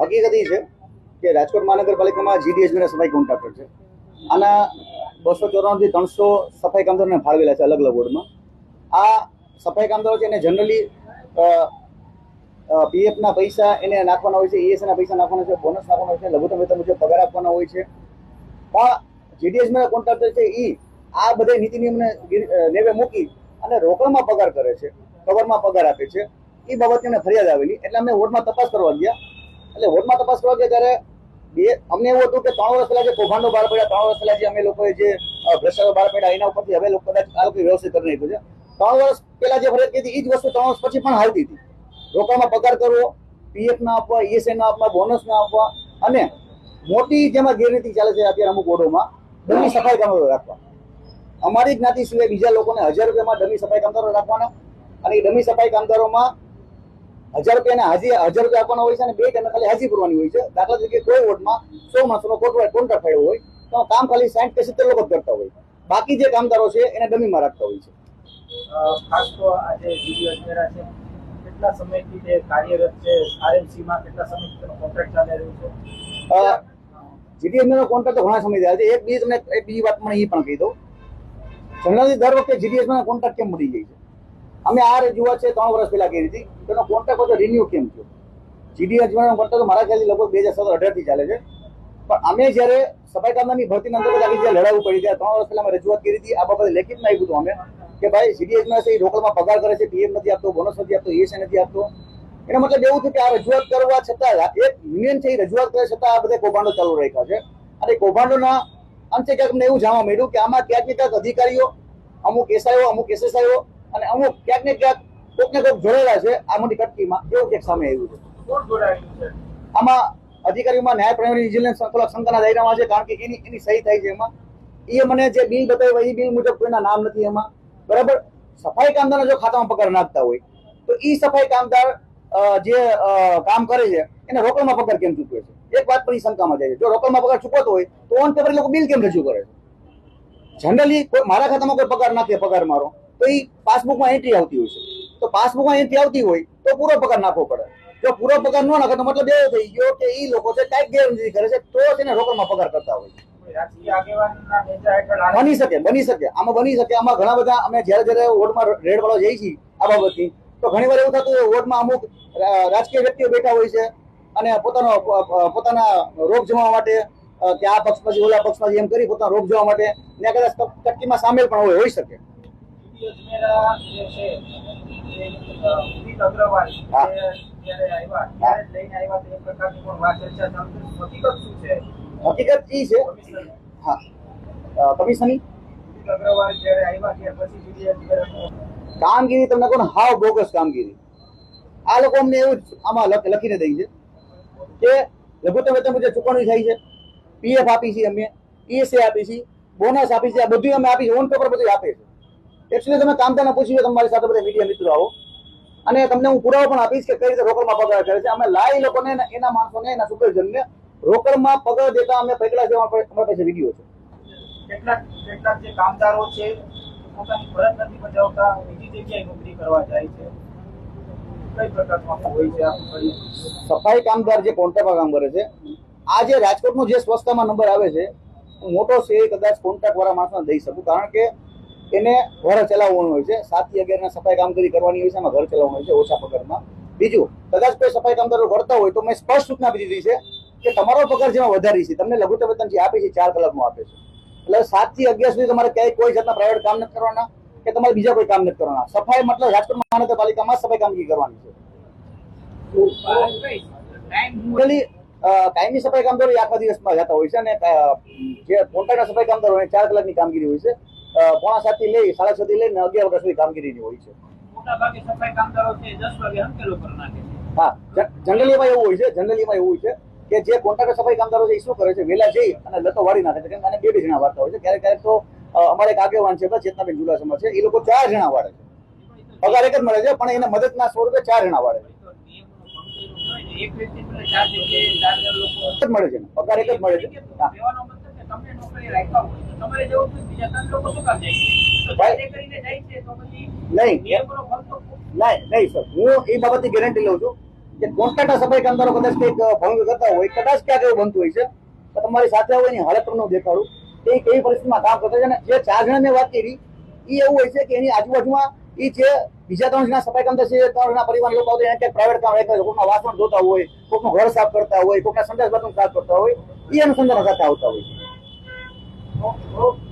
હકીકત એ છે કે રાજકોટ મહાનગરપાલિકામાં જીડીએસબીના સફાઈ કોન્ટ્રાક્ટર છે. આના બસો ચોરાણુંથી ત્રણસો સફાઈ કામદારોને ફાળવેલા છે અલગ અલગ વોર્ડમાં. આ સફાઈ કામદારો છે એને જનરલી પીએફના પૈસા એને નાખવાના હોય છે ઈએસના પૈસા નાખવાના છે બોનસ નાખવાના હોય છે, લઘુત્તમ, વેતન મુજબ પગાર આપવાનો હોય છે. પણ જીડીએસબીના કોન્ટ્રાક્ટર છે એ આ બધા નીતિ નિયમને નેવે મૂકી અને રોકડમાં પગાર કરે છે, કવરમાં પગાર આપે છે. એ બાબતે અમને ફરિયાદ આવેલી. એટલે અમે વોર્ડમાં તપાસ કરવા ગયા. એટલે વોર્ડમાં તપાસ કરવા ગયા ત્યારે બે, અમને એવું હતું કે ત્રણ વર્ષ પહેલા જે કૌભાંડો બહાર પડ્યા, ત્રણ વર્ષ પહેલા જે અમે લોકોએ જે ભ્રષ્ટાચાર બહાર પડ્યા, એના ઉપરથી હવે લોકો કદાચ આ વ્યવસ્થિત કરી નાખ્યું છે. ત્રણ વર્ષ પહેલા જે ફરિયાદ કીધી એ જ વસ્તુ ત્રણ વર્ષ પછી પણ હાલતી હતી. રોકાણમાં પગાર કરવો પીએફ ના આપવા ઈએસઆઈ ના આપવા બોનસ ના આપવા, અને મોટી જેમાં ગેરરીતિ ચાલે છે અત્યારે અમુક વોર્ડોમાં, ડમી સફાઈ કામદારો રાખવા. અમારી જ્ઞાતિ સિવાય બીજા લોકોને હજાર રૂપિયામાં ડમી સફાઈ કામદારો રાખવાના, અને એ ડમી સફાઈ કામદારોમાં હજાર રૂપિયા હાજી હજાર રૂપિયા આપવાના હોય છે અને બે ટાઈમે ખાલી હાજી ભરવાની હોય છે. દાખલા તરીકે કોઈ વોર્ડમાં સો માણસોનો કોન્ટ્રાક્ટ કોન્ટ્રાક્ટ થયો હોય તો કામ ખાલી સાઠ કે સિત્તેર લોકો કરતા હોય. બાકી જે કામદારો છે એને ડમીમાં રાખતા હોય છે. ખાસ તો આજે જીડી અજમેરા છે કેટલા સમયથી તે કાર્યરત છે? આરએમસીમાં કેટલા સમયથી તેનો કોન્ટ્રાક્ટ ચાલી રહ્યો છે? જીડીએસનો કોન્ટ્રાક્ટ તો ઘણા સમય થયા છે. એક બીજી તમને એક બીજી વાત પણ એ પણ કહી દઉં. જનરલી દર વખતે જીડીએસનો કોન્ટ્રાક્ટ કેમ મળી જાય છે? અમે આ રજૂઆત છે, ત્રણ વર્ષ પહેલા કરી હતી. તેનો કોન્ટ્રાક્ટ હતો રિન્યુ કેમ થયો? જીડીએસનો કોન્ટ્રાક્ટ તો મારા ખ્યાલથી લગભગ બે હજાર સત્તર અઢારથી ચાલે છે. પણ અમે જ્યારે સફાઈ કામદારની ભરતીના અંતર્ગત આખી જે લડાવું પડી ત્યારે ત્રણ વર્ષ પહેલા અમે રજૂઆત કરી હતી. આ બાબતે લેખિતમાં આવ્યું હતું અમે કે ભાઈ જીડીએસમાં છે, એ રોકડમાં પગાર કરે છે પીએમ નથી આપતો બોનસ નથી આપતો એસ નથી આપતો. એનો મતલબ એવું થયું કે આ રજૂઆત કરવા છતાં એક યુનિયન છે, એ રજૂઆત કરે છતાં આ બધા કૌભાંડો ચાલુ રાખ્યા છે. અને કૌભાંડોના અંતે ક્યાંક એવું જાણવા મળ્યું કે આમાં ક્યાંક ને ક્યાંક અધિકારીઓ, અમુક એસઆઈઓ અમુક એસએસઆઈઓ અને અમુક ક્યાંક ને ક્યાંક કોઈક ને કોઈક જોડેલા છે આ મોટી કટકીમાં એવું ક્યાંક સામે આવ્યું છે. આમાં અધિકારીઓમાં ન્યાય પ્રાઇમરી વિજિલન્સ થોડાક શંકાના દાયરામાં છે કારણ કે એની એની સહી થાય છે એમાં. એ મને જે બિલ બતાવ્યું એ બિલ મુજબ કોઈના નામ નથી એમાં. બરાબર? સફાઈ કામદારને જો ખાતામાં પગાર નાખતા હોય તો એ સફાઈ કામદાર જે કામ કરે છે એને રોકડમાં પગાર કેમ ચૂકવે છે? એક વાત પણ એ શંકામાં જાય છે. જો રોકડમાં પગાર ચૂકવતો હોય તો ઓન પેપર લોકો બિલ કેમ રજૂ કરે છે? જનરલી મારા ખાતામાં કોઈ પગાર નાખે પગાર મારો. તો એ પાસબુકમાં એન્ટ્રી આવતી હોય છે. તો પાસબુકમાં એન્ટ્રી આવતી હોય તો પૂરો પગાર નાખવો પડે. જો પૂરો પગાર ન નાખે તો મતલબ એવો થઈ ગયો કે એ લોકો છે કાંઈક ગેરરીતિ કરે છે તો તેને રોકડમાં પગાર કરતા હોય બની શકે બની શકે. આમાં બની શકે આમાં ઘણા બધા અમે જ્યારે જ્યારે વોર્ડમાં રેડ વાળો જઈએ છીએ આ બાબતથી તો ઘણી વાર એવું થતું હોય વોર્ડમાં અમુક રાજકીય વ્યક્તિઓ બેઠા હોય છે અને પોતાનો પોતાના રોગ જમાવા માટે કે આ પક્ષ પછી ઓલા પક્ષ પછી એમ કરી પોતાનો રોગ જવા માટે ત્યાં કદાચ કટકીમાં સામેલ પણ હોય હોઈ શકે. જીડી અજમેરા જે છે એ, ઉદિત અગ્રવાલ જ્યારે આવ્યા ત્યારે લઈને આવ્યા તો પ્રકારની પણ વાત ચર્ચા હકીકત શું છે? હકીકત એ છે. હા. અ, કમિશનની ઉદિત અગ્રવાલ જ્યારે આવ્યા ત્યાર પછી કામગીરી તમને કોણ હાવ બોગસ કામગીરી. આ લોકો અમને એવું આમાં લખીને દઈ છે કે લઘુત્તમ વેતન મુજબ ચૂકવણી થાય છે. પીએફ આપી છે અમે ઈએસએ આપી છે. બોનસ આપી છે. આ બધું અમે આપી છે. ઓન પેપર બધું આપે છે. એકચ્યુઅલી તમે કામદારને પૂછી હોય તમારી સાથે બધા મીડિયા મિત્રો આવો. અને તમને હું પુરાવો પણ આપીશ કે કઈ રીતે રોકડમાં પગાર કરે છે. અમે લાઈ લોકોને એના માણસોને એના સુપરજનને રોકડમાં પગાર દેતા અમે પકડા છે અમારા પાસે વીડિયો છે. કેટલાક કેટલાક જે કામદારો છે પોતાની ફરજ નથી બજાવતા બીજી જગ્યાએ નોકરી કરવા જાય છે. કઈ પ્રકારનું હોય છે સફાઈ કામદાર જે કોન્ટ્રાક્ટમાં કામ કરે છે આ જે રાજકોટનો જે સ્વચ્છતામાં નંબર આવે છે મોટો છે એ કદાચ કોન્ટ્રાક્ટ વાળા માણસને દઈ શકું. કારણ કે એને ઘર ચલાવવાનું હોય છે. સાત અગિયારના અગિયાર સફાઈ કામગીરી કરવાની હોય છે. એમાં ઘર ચલાવવાનું હોય છે ઓછા પગારમાં. બીજું, કદાચ કોઈ સફાઈ કામદારો કરતા હોય તો મેં સ્પષ્ટ સૂચના આપી દીધી છે કે તમારો પગાર જેમાં વધારી છે. તમને લઘુત્તમ વેતન જે આપે છે ચાર કલાકનું આપે છે. એટલે સાતથી અગિયાર સુધી તમારે ક્યાંય કોઈ જાતના પ્રાઇવેટ કામ નથી કરવાના કે તમારે બીજા કોઈ કામ નથી કરવાના. સફાઈ મતલબ રાજકોટ મહાનગરપાલિકામાં સફાઈ કામગીરી કરવાની છે. કાયમી સફાઈ કામદારો આખા દિવસમાં જતા હોય છે અને જે કોન્ટ્રાક્ટર સફાઈ કામદારો ચાર કલાકની કામગીરી હોય છે. પોણા સાતથી લઈ સાડા છ થી લઈને અગિયાર વાગ્યા સુધી કામગીરીની હોય છે. હા જનરલીમાં એવું હોય છે જનરલીમાં એવું હોય છે કે જે કોન્ટ્રાક્ટર સફાઈ કામદારો છે એ શું કરે છે? વહેલા જઈ અને લતો વાળી નાખે છે. કેમ કે બે બે જણા વાળતા હોય છે. ક્યારેક ક્યારેક તો અમારે એક આગેવાન છે ચેતનાબેન જુલાસમાં છે એ લોકો ચાર જણા વાળે છે. પગાર એક જ મળે છે પણ એને મદદના સ્વરૂપે ચાર જણા વાળે છે. મળે છે પગાર એક જ મળે છે. હા કહેવાનો મતલબ કે તમને નોકરી રાખ્યા હોય તમારે જવું જોઈએ બીજા ત્રણ લોકો શું કામ જાય? છે? તો ભાઈ- જાતે કરીને જાય છે તો પછી નહીં. નિયમોનો ભંગ તો નહીં નહીં સર. હું એ બાબતની ગેરંટી લઉં છું કે કોન્ટ્રાક્ટર સફાઈ કામદારો કદાચ કંઈક ભંગ કરતા હોય કદાચ ક્યાંક એવું બનતું હોય છે તો તમારી સાથે હોય એની હાલત તમને દેખાડું. એ કેવી પરિસ્થિતિમાં કામ કરતા છે અને જે ચાર જણા મેં વાત કરી એ એવું હોય છે કે એની આજુબાજુમાં એ જે બીજા ત્રણ જણા સફાઈ કામ થશે ત્રણ જણા પરિવાર લોકો આવતા એને પ્રાઇવેટ કામ રહેતા હોય કોઈકના વાસણ ધોતા હોય કોઈનું ઘર સાફ કરતા હોય કોઈકના સંડાસ બાથરૂમ સાફ કરતા હોય એ અનુસંધાન સાથે આવતા હોય તો- તો